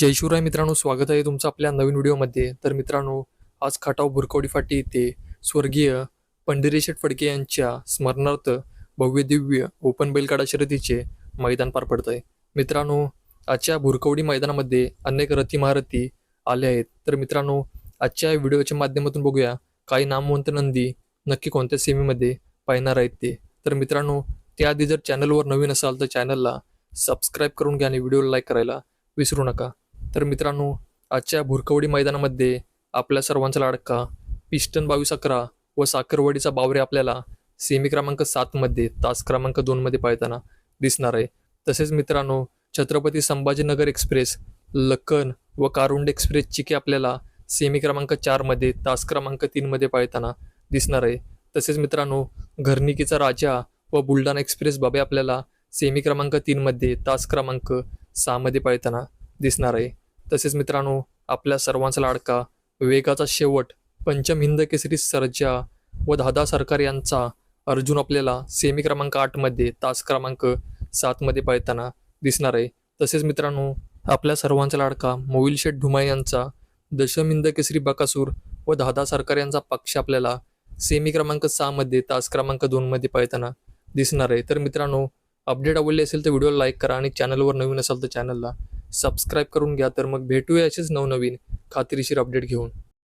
जय शिवराय मित्रांनो स्वागत आहे तुमचं आपल्या नवीन व्हिडिओमध्ये. तर मित्रांनो आज खटाव भुरकवडी फाटी येथे स्वर्गीय पंढरीशेठ फडके यांच्या स्मरणार्थ भव्य दिव्य ओपन बैलगाडा शर्यतीचे मैदान पार पडत आहे मित्रांनो आजच्या भुरकवडी मैदानामध्ये अनेक रथी महारथी आले आहेत. तर मित्रांनो आजच्या व्हिडिओच्या माध्यमातून बघूया काही नामवंत नंदी नक्की कोणत्या सेमीमध्ये पाहणार आहेत ते. तर मित्रांनो त्याआधी जर चॅनलवर नवीन असाल तर चॅनलला सबस्क्राईब करून घ्या आणि व्हिडिओला लाईक करायला विसरू नका. तर मित्रांनो आजच्या भुरकवडी मैदानामध्ये आपल्या सर्वांचा लाडका पिस्टन बावीस अकरा व साखरवाडीचा बावरे आपल्याला सेमी क्रमांक सातमध्ये तास क्रमांक दोनमध्ये पाळताना दिसणार आहे. तसेच मित्रांनो छत्रपती संभाजीनगर एक्सप्रेस लखन व कारुंड एक्सप्रेसची की आपल्याला सेमी क्रमांक चारमध्ये तास क्रमांक तीनमध्ये पाळताना दिसणार आहे. तसेच मित्रांनो घरनिकीचा राजा व बुलढाणा एक्सप्रेस बाबे आपल्याला सेमी क्रमांक तीनमध्ये तास क्रमांक सहामध्ये पाळताना दिसणार आहे. तसेच मित्रांनो आपल्या सर्वांचा लाडका वेगाचा शेवट पंचम हिंद केसरी सर्जा व दादा सरकार यांचा अर्जुन आपल्याला सेमी क्रमांक आठमध्ये तास क्रमांक सातमध्ये पळताना दिसणार आहे. तसेच मित्रांनो आपल्या सर्वांचा लाडका मोविल शेठ ढुमा यांचा दशम हिंद केसरी बकासूर व दादा सरकार यांचा पक्ष आपल्याला सेमी क्रमांक सहामध्ये तास क्रमांक दोनमध्ये पळताना दिसणार आहे. तर मित्रांनो अपडेट आवडली असेल तर व्हिडिओला लाईक करा आणि चॅनलवर नवीन असाल तर चॅनलला सबस्क्राईब करून घ्या तर मग भेटूया असेच नवनवीन खात्रीशीर अपडेट घेऊन.